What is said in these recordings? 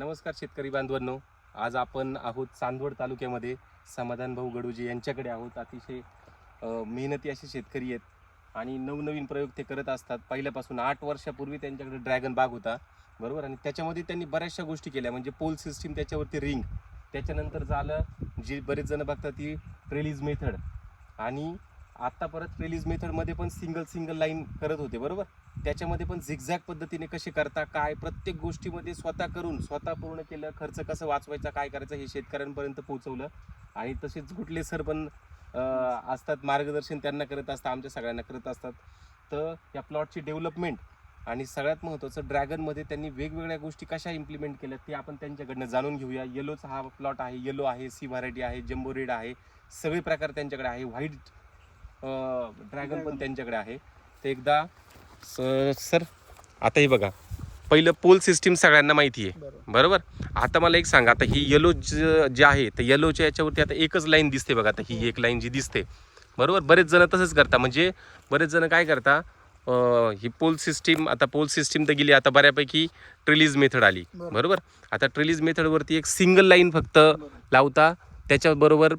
नमस्कार शेतकरी बांधवांनो. आज आपण आहोत चांदवड तालुक्यामध्ये. समाधान भाऊ गडूजी यांच्याकडे आहोत. अतिशय मेहनती असे शेतकरी आहेत आणि नवनवीन प्रयोग ते करत असतात. पहिल्यापासून आठ वर्षापूर्वी त्यांच्याकडे ड्रॅगन बाग होता. बरोबर? आणि त्याच्यामध्ये त्यांनी बऱ्याचशा गोष्टी केल्या. म्हणजे पोल सिस्टीम त्याच्यावरती रिंग त्याच्यानंतर झालं जी बरेच जण बघतात ती रिलीज मेथड आणि आत्ता परत रिलीज मेथडमध्ये पण सिंगल सिंगल लाईन करत होते. बरोबर? त्याच्यामध्ये पण झिगझॅग पद्धतीने कसे करता काय प्रत्येक गोष्टीमध्ये स्वतः करून स्वतः पूर्ण केलं खर्च कसं वाचवायचा काय करायचं हे शेतकऱ्यांपर्यंत पोहोचवलं. आणि तसेच कुठले सर पण असतात मार्गदर्शन त्यांना करत असतात आमच्या सगळ्यांना करत असतात. तर या प्लॉटची डेव्हलपमेंट आणि सगळ्यात महत्त्वाचं ड्रॅगनमध्ये त्यांनी वेगवेगळ्या गोष्टी कशा इम्प्लिमेंट केल्या ते आपण त्यांच्याकडनं जाणून घेऊया. येलोचा हा प्लॉट आहे येलो आहे सी व्हरायटी आहे जम्बो रेड आहे सगळे प्रकार त्यांच्याकडे आहे. व्हाईट ड्रॅगन पण त्यांच्याकडे आहे. तर एकदा स- सर आता हे बघा. पहिलं पोल सिस्टीम सगळ्यांना माहिती आहे. बरोबर. आता मला एक सांगा आता ही येलो जे आहे तर येलोच्या याच्यावरती आता एकच लाईन दिसते बघा आता ही एक लाईन जी दिसते. बरोबर? बरेच जण तसंच करता. म्हणजे बरेच जण काय करता ही पोल सिस्टीम आता पोल सिस्टीम तर गेली आता बऱ्यापैकी ट्रिलीज मेथड आली. बरोबर. आता ट्रिलीज मेथडवरती एक सिंगल लाईन फक्त. लावता त्याच्याबरोबर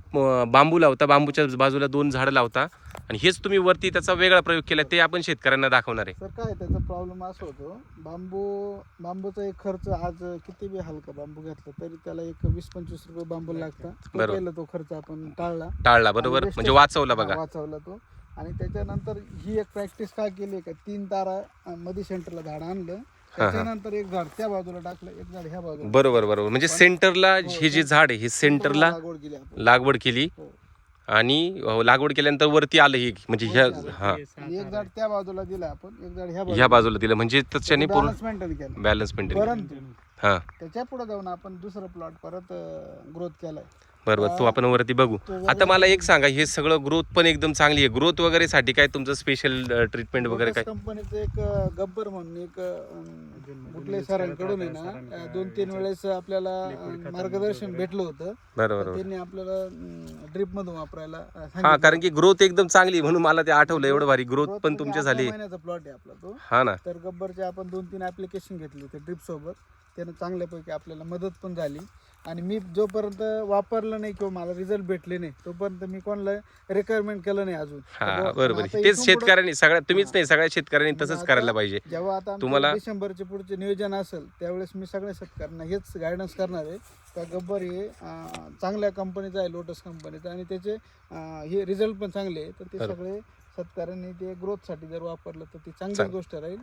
बांबू लावता बांबूच्या बाजूला दोन झाडं लावता. आणि हेच तुम्ही वरती त्याचा वेगळा प्रयोग केला ते आपण शेतकऱ्यांना दाखवणार आहे. सर काय त्याचा प्रॉब्लेम असा होतो बांबू बांबूचा एक खर्च आज किती बी हलका बांबू घेतला तरी त्याला एक वीस पंचवीस रुपये बांबू लागतं तो बरोबर. तो खर्च आपण टाळला. टाळला बरोबर. म्हणजे वाचवला बघा. वाचवला तो. आणि त्याच्यानंतर ही एक प्रॅक्टिस काय केली का तीन तारा मध्ये सेंटरला झाड आणलं. त्याच्यानंतर एक झाड त्या बाजूला टाकलं एक झाड ह्या बाजूला बरोबर बरोबर. म्हणजे सेंटरला हे जे झाड आहे हे सेंटरला लागवड केली आपण. लागवड केली हो. आणि अं, लागवड केल्यानंतर वरती आलं हे म्हणजे ह्या हा. आणि एक झाड त्या बाजूला दिलं आपण एक झाड ह्या ह्या बाजूला. दिलं. म्हणजे त्याच्याने पूर्ण बॅलन्स मेंटेन केलं. बॅलन्स मेंटेन परंतु हा. त्याच्या पुढे जाऊन आपण दुसरा प्लॉट परत ग्रोथ केलाय. बरोबर. तो आपण वरती बघू. तो आता मला एक सांगा हे सगळं ग्रोथ पण एकदम चांगली आहे. ग्रोथ वगैरे साठी काय तुमचं स्पेशल ट्रीटमेंट वगैरे काय? कंपनीचं एक गब्बर म्हणून एक अं, कुठले सरांकडून आहे ना दोन तीन वेळेस आपल्याला मार्गदर्शन भेटलं होतं. बरोबर त्यांनी आपल्याला ड्रिप मधून वापरायला हा. कारण की ग्रोथ एकदम चांगली म्हणून मला ते आठवलं. एवढं भारी ग्रोथ पण म्हणजे तुमची अकरा झाली. महिन्याचा प्लॉट आहे आपला तो. हा ना. तर गब्बरचे आपण दोन तीन ऍप्लिकेशन घेतले होते ड्रिप सोबत. त्यानं चांगल्यापैकी आपल्याला मदत पण झाली. आणि मी जोपर्यंत वापरलं नाही किंवा मला रिझल्ट भेटले नाही तोपर्यंत मी कोणाला रिक्वायरमेंट केलं नाही अजून. हा बरोबर. आता तेच इथून पुढं- शेतकऱ्यांनी सगळ्या तुम्हीच नाही सगळ्या शेतकऱ्यांनी तसंच आता- करायला पाहिजे. जेव्हा आता तुम्हाला- तुम्हाला डिसेंबरचे पुढचे नियोजन असेल त्यावेळेस मी सगळ्या शेतकऱ्यांना हेच गायडन्स करणार आहे का गब्बर हे अं, चांगल्या कंपनीचं आहे लोटस कंपनीचं आणि त्याचे अं, हे रिझल्ट पण चांगले आहे. तर ते बरोबर. सगळे शेतकऱ्यांनी ते ग्रोथसाठी जर वापरलं तर ती चांगली चांग- गोष्ट राहील.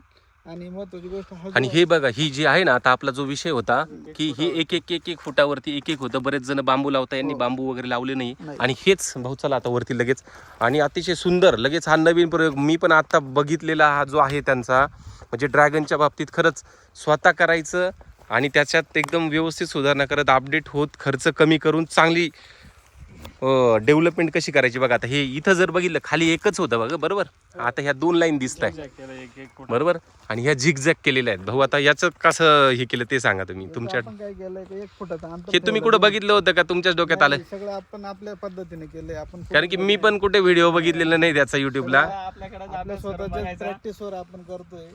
आणि महत्वाची गोष्ट हा आणि हे बघा ही जी आहे ना आता आपला जो विषय होता की हे एक एक एक एक फुटावरती एक एक होतं. बरेच जण बांबू लावता यांनी हो. बांबू वगैरे लावले नाही. नाही. आणि हेच भाऊ चला आता वरती लगेच. आणि अतिशय सुंदर लगेच हा नवीन प्रयोग. मी पण आता बघितलेला हा जो आहे त्यांचा म्हणजे ड्रॅगनच्या बाबतीत खरंच स्वतः करायचं आणि त्याच्यात एकदम व्यवस्थित सुधारणा करत अपडेट होत खर्च कमी करून चांगली डेव्हलपमेंट कशी करायची बघा आता. हे इथं जर बघितलं खाली एकच होतं बघा बरोबर? आता ह्या दोन लाईन दिसत आहे बरोबर? आणि ह्या झिगझॅग केलेल्या आहेत. भाऊ आता याचं कसं हे केलं ते सांगा तुम्ही. तुमच्या हे तुम्ही. कुठं बघितलं. होतं का? तुमच्याच डोक्यात आलं? सगळं आपण आपल्या पद्धतीने केलंय. आपण कारण की मी पण कुठे व्हिडिओ बघितलेला नाही त्याचा युट्यूबला आपल्या प्रॅक्टिसवर आपण करतोय.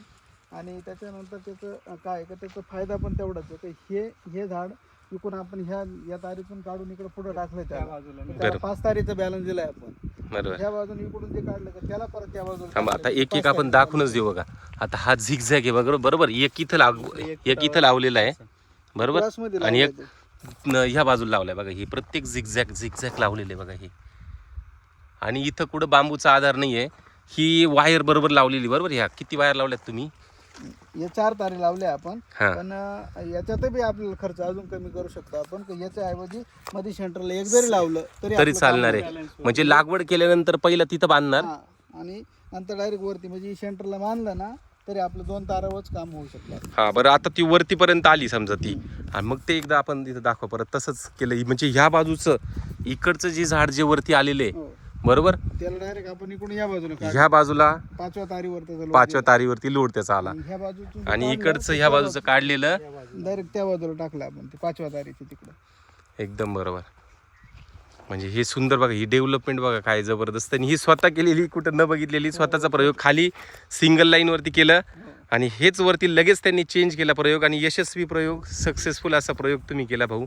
आणि त्याच्यानंतर त्याचं काय का? त्याचा फायदा पण तेवढाच आहे. हे हे झाड इकडून आपण ह्या या तारीतून काढून इकडे पुढे त्याला. तर त्याला बरं. पाच तारीचा बॅलन्स दिलाय आपण. बरोबर. ह्या बाजून इकडून जे काढलं का त्याला परत त्या बाजूला थांबा आता. एक एक आपण दाखवूनच देऊ बघा. आता हा झिगझॅग आहे बरोबर? बरोबर एक इथं लाव एक इथं लावलेला आहे. बरोबर? आणि एक न- ह्या बाजूला लावलाय बघा ही प्रत्येक झिगझॅग झिगझॅग लावलेले बघा हे. आणि इथं कुठं बांबूचा आधार नाहीये. ही वायर बरोबर लावलेली बरोबर? ह्या किती वायर लावल्यात तुम्ही? या चार तारी लावल्या आपण. हा. पण अं, याच्यात बी आपल्याला खर्च अजून कमी करू शकतो आपण. का याच्या ऐवजी मध्ये सेंटरला एक जरी लावलं तरी तरी आपलं चालणार. आहे. म्हणजे लागवड केल्यानंतर पहिलं तिथं बांधणार. हा. आणि नंतर डायरेक्ट वरती म्हणजे सेंटरला बांधलं ना तरी आपलं दोन तारावरच काम होऊ शकतं. हा बरं. आता ती वरतीपर्यंत आली समजा ती. आणि मग ते एकदा आपण तिथं दाखवा. परत तसंच केलं. म्हणजे ह्या बाजूचं इकडचं जे झाड जे वरती आलेले हो. बरोबर? त्याला डायरेक्ट आपण इकडून या बाजूला काढ. ह्या बाजूला? पाचव्या तारीवर त्याचा पाचव्या तारीवरती लोड त्याचा आला. आणि ह्या आणि इकडचं ह्या बाजूचं काढलेलं. डायरेक्ट त्या बाजूला टाकलं आपण ते पाचव्या तारीची तिकडं. एकदम बरोबर. म्हणजे हे सुंदर बघा ही डेव्हलपमेंट बघा काय जबरदस्त. आणि ही स्वतः केलेली कुठं न बघितलेली स्वतःचा प्रयोग खाली सिंगल लाईन वरती केलं. आणि हेच वरती लगेच त्यांनी चेंज केला प्रयोग आणि यशस्वी प्रयोग सक्सेसफुल असा प्रयोग तुम्ही केला भाऊ.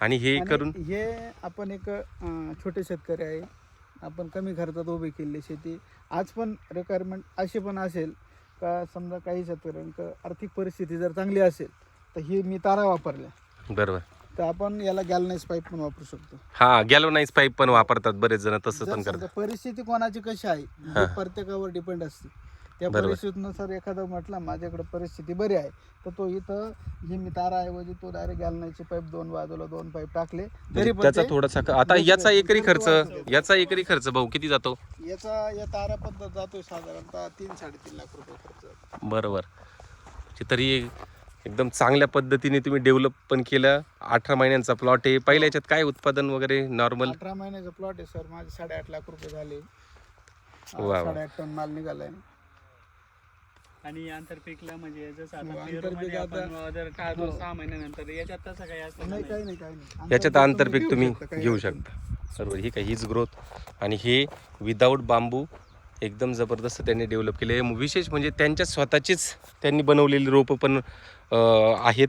आणि हे आणि करून हे आपण एक अं, छोटे शेतकरी आहे. आपण कमी खर्चात उभी केली शेती. आज पण रिक्वायरमेंट अशी पण असेल का समजा काही शेतकऱ्यांक आर्थिक परिस्थिती जर चांगली असेल तर ही मी तारा वापरल्या. बरोबर. तर आपण याला गॅलनाइज पाईप पण वापरू शकतो. हा गॅलोनाइज पाईप पण वापरतात बरेच जण तसं जर पण समजा करतात. परिस्थिती कोणाची कशी आहे. हे. प्रत्येकावर डिपेंड असते. त्या बरोबर. परिस्थितीनुसार एखादा म्हटला माझ्याकडे परिस्थिती बरी आहे. तर तो इथं ही मी ताराऐवजी तो डायरेक्ट गॅलनाईचे पाईप दोन बाजूला दोन पाईप टाकले. तरी पण त्याचा ते- थोडासा आता याचा एकरी खर्च याचा एकरी खर्च भाऊ किती जातो? याचा या तारा पद्धत जातोय साधारणतः तीन साडेतीन लाख रुपये खर्च. जातो. बरोबर. म्हणजे तरी एकदम चांगल्या पद्धतीने तुम्ही डेव्हलप पण केलं. अठरा महिन्यांचा प्लॉट आहे. पहिल्या याच्यात काय उत्पादन वगैरे नॉर्मल अठरा महिन्याचा प्लॉट आहे सर माझे साडेआठ लाख रुपये झाले. वा वा. साडेआठ टन माल निघालाय. आणि आंतरपीकला म्हणजे जसं हो, आता आंतरपीक पेरूमध्ये आता- आपण जर टाळतो. सहा महिन्यानंतर याच्यात तसं काही असतं नाही का काही नाही काही नाही. याच्यात आंतरपीक तुम्ही घेऊ शकता बरोबर ही काय हीच ग्रोथ. आणि हे विदाऊट बांबू एकदम जबरदस्त त्यांनी डेव्हलप केले. विशेष म्हणजे त्यांच्या स्वतःचीच त्यांनी बनवलेली रोपं पण आहेत.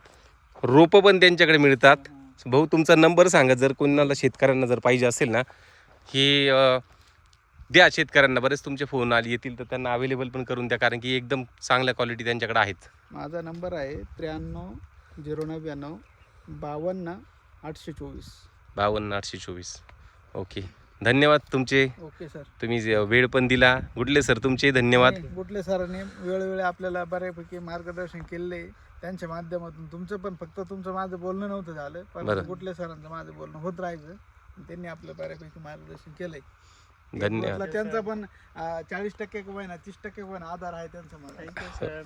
रोपं पण त्यांच्याकडे मिळतात. भाऊ तुमचा नंबर सांगा. जर कोणाला शेतकऱ्यांना जर पाहिजे असेल ना हे द्या शेतकऱ्यांना बरेच तुमचे फोन आले येतील तर त्यांना अवेलेबल पण करून द्या कारण की एकदम चांगल्या क्वालिटी त्यांच्याकडे आहेत. माझा नंबर आहे त्र्याण्णव झिरो नव्याण्णव बावन्न आठशे चोवीस. बावन्न आठशे चोवीस. ओके धन्यवाद तुमचे. ओके सर तुम्ही जे वेळ पण दिला. गुडले सर तुमचे धन्यवाद. आणि गुटले सरांनी वेळोवेळी आपल्याला बऱ्यापैकी मार्गदर्शन केले. त्यांच्या माध्यमातून तुमचं पण फक्त तुमचं माझं बोलणं नव्हतं झालं. पण बरं. गुटले सरांचं माझं बोलणं होत राहायचं. त्यांनी आपलं बऱ्यापैकी मार्गदर्शन केलंय. धन्यवाद. त्यांचा पण चाळीस टक्के का होईना तीस टक्के पण आधार आहे त्यांचा मला. Thank you sir